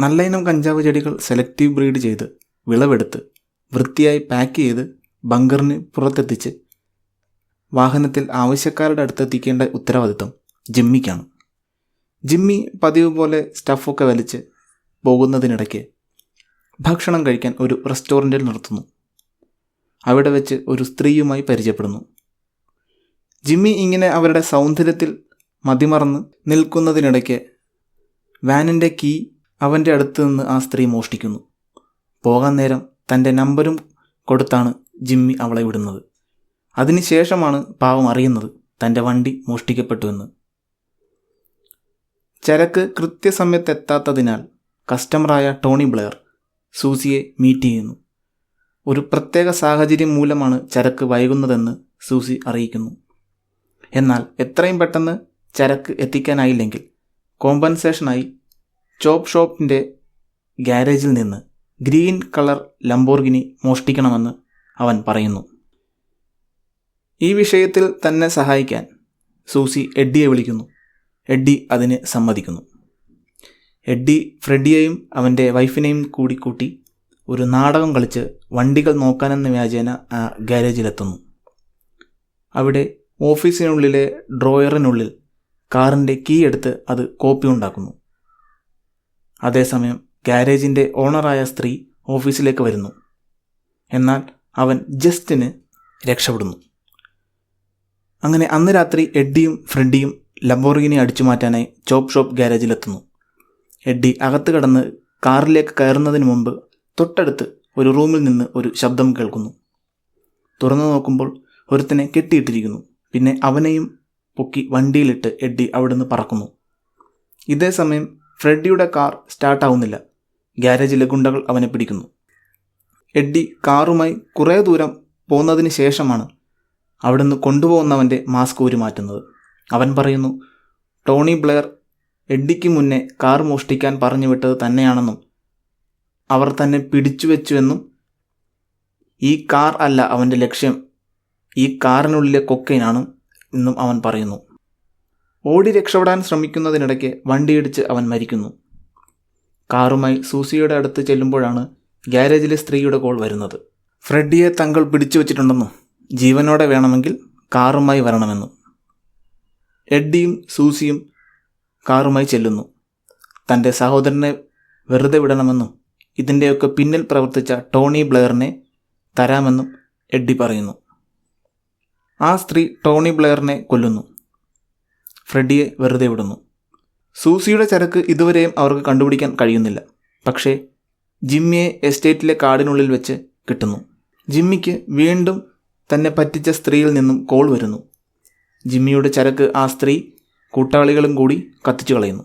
നല്ല ഇനം കഞ്ചാവ് ചെടികൾ സെലക്റ്റീവ് ബ്രീഡ് ചെയ്ത് വിളവെടുത്ത് വൃത്തിയായി പാക്ക് ചെയ്ത് ബങ്കറിന് പുറത്തെത്തിച്ച് വാഹനത്തിൽ ആവശ്യക്കാരുടെ അടുത്തെത്തിക്കേണ്ട ഉത്തരവാദിത്വം ജിമ്മിക്കാണ്. ജിമ്മി പതിവ് പോലെ സ്റ്റഫൊക്കെ വലിച്ച് പോകുന്നതിനിടയ്ക്ക് ഭക്ഷണം കഴിക്കാൻ ഒരു റെസ്റ്റോറന്റിൽ നിർത്തുന്നു. അവിടെ വെച്ച് ഒരു സ്ത്രീയുമായി പരിചയപ്പെടുന്നു. ജിമ്മി ഇങ്ങനെ അവരുടെ സൗന്ദര്യത്തിൽ മതിമറന്ന് നിൽക്കുന്നതിനിടയ്ക്ക് വാനിന്റെ കീ അവന്റെ അടുത്ത് നിന്ന് ആ സ്ത്രീ മോഷ്ടിക്കുന്നു. പോകാൻ നേരം തന്റെ നമ്പരും കൊടുത്താണ് ജിമ്മി അവളെ വിടുന്നത്. അതിനുശേഷമാണ് പാവം അറിയുന്നത് തന്റെ വണ്ടി മോഷ്ടിക്കപ്പെട്ടുവെന്ന്. ചരക്ക് കൃത്യസമയത്ത് എത്താത്തതിനാൽ കസ്റ്റമറായ ടോണി ബ്ലെയർ സൂസിയെ മീറ്റ് ചെയ്യുന്നു. ഒരു പ്രത്യേക സാഹചര്യം മൂലമാണ് ചരക്ക് വൈകുന്നതെന്ന് സൂസി അറിയിക്കുന്നു. എന്നാൽ എത്രയും പെട്ടെന്ന് ചരക്ക് എത്തിക്കാനായില്ലെങ്കിൽ കോമ്പൻസേഷനായി ചോപ്പ് ഷോപ്പിന്റെ ഗ്യാരേജിൽ നിന്ന് ഗ്രീൻ കളർ ലംബോർഗിനി മോഷ്ടിക്കണമെന്ന് അവൻ പറയുന്നു. ഈ വിഷയത്തിൽ തന്നെ സഹായിക്കാൻ സൂസി എഡ്ഡിയെ വിളിക്കുന്നു. എഡ്ഡി അതിന് സമ്മതിക്കുന്നു. എഡ്ഡി ഫ്രെഡിയെയും അവന്റെ വൈഫിനെയും കൂടി കൂട്ടി ഒരു നാടകം കളിച്ച് വണ്ടികൾ നോക്കാനെന്ന വ്യാജേന ആ ഗാരേജിലെത്തുന്നു. അവിടെ ഓഫീസിനുള്ളിലെ ഡ്രോയറിനുള്ളിൽ കാറിന്റെ കീ എടുത്ത് അത് കോപ്പി ഉണ്ടാക്കുന്നു. അതേസമയം ഗാരേജിന്റെ ഓണറായ സ്ത്രീ ഓഫീസിലേക്ക് വരുന്നു. എന്നാൽ അവൻ ജസ്റ്റിന് രക്ഷപ്പെടുന്നു. അങ്ങനെ അന്ന് രാത്രി എഡ്ഡിയും ഫ്രെഡിയും ലംബോർഗിനി അടിച്ചു മാറ്റാനായി ചോപ്പ് ഷോപ്പ് ഗാരേജിലെത്തുന്നു. എഡ്ഡി അകത്ത് കടന്ന് കാറിലേക്ക് കയറുന്നതിന് മുമ്പ് തൊട്ടടുത്ത് ഒരു റൂമിൽ നിന്ന് ഒരു ശബ്ദം കേൾക്കുന്നു. തുറന്നു നോക്കുമ്പോൾ ഒരുത്തനെ കെട്ടിയിട്ടിരിക്കുന്നു. പിന്നെ അവനെയും പൊക്കി വണ്ടിയിലിട്ട് എഡ്ഡി അവിടുന്ന് പറക്കുന്നു. ഇതേ സമയം ഫ്രെഡിയുടെ കാർ സ്റ്റാർട്ടാവുന്നില്ല. ഗ്യാരേജിലെ ഗുണ്ടകൾ അവനെ പിടിക്കുന്നു. എഡ്ഡി കാറുമായി കുറേ ദൂരം പോകുന്നതിന് ശേഷമാണ് അവിടുന്ന് കൊണ്ടുപോകുന്നവന്റെ മാസ്ക് ഊരി മാറ്റുന്നത്. അവൻ പറയുന്നു ടോണി ബ്ലെയർ എഡ്ഡിക്ക് മുന്നേ കാർ മോഷ്ടിക്കാൻ പറഞ്ഞു വിട്ടത് തന്നെയാണെന്നും അവർ തന്നെ പിടിച്ചു വെച്ചുവെന്നും ഈ കാർ അല്ല അവന്റെ ലക്ഷ്യം. ഈ കാറിനുള്ളിലെ കൊക്കൈനാണ് എന്നും അവൻ പറയുന്നു. ഓടി രക്ഷപ്പെടാൻ ശ്രമിക്കുന്നതിനിടയ്ക്ക് വണ്ടിയിടിച്ച് അവൻ മരിക്കുന്നു. കാറുമായി സൂസിയുടെ അടുത്ത് ചെല്ലുമ്പോഴാണ് ഗ്യാരേജിലെ സ്ത്രീയുടെ കോൾ വരുന്നത്. ഫ്രെഡിയെ തങ്ങൾ പിടിച്ചു വച്ചിട്ടുണ്ടെന്നും ജീവനോടെ വേണമെങ്കിൽ കാറുമായി വരണമെന്നും. എഡ്ഡിയും സൂസിയും കാറുമായി ചെല്ലുന്നു. തന്റെ സഹോദരനെ വെറുതെ വിടണമെന്നും ഇതിന്റെയൊക്കെ പിന്നിൽ പ്രവർത്തിച്ച ടോണി ബ്ലെയറിനെ തരാമെന്നും എഡ്ഡി പറയുന്നു. ആ സ്ത്രീ ടോണി ബ്ലെയറിനെ കൊല്ലുന്നു. ഫ്രെഡിയെ വെറുതെ വിടുന്നു. സൂസിയുടെ ചരക്ക് ഇതുവരെയും അവർക്ക് കണ്ടുപിടിക്കാൻ കഴിയുന്നില്ല. പക്ഷേ ജിമ്മിയെ എസ്റ്റേറ്റിലെ കാടിനുള്ളിൽ വെച്ച് കിട്ടുന്നു. ജിമ്മിക്ക് വീണ്ടും തന്നെ പറ്റിച്ച സ്ത്രീയിൽ നിന്നും കോൾ വരുന്നു. ജിമ്മിയുടെ ചരക്ക് ആ സ്ത്രീ കൂട്ടാളികളും കൂടി കത്തിച്ചു കളയുന്നു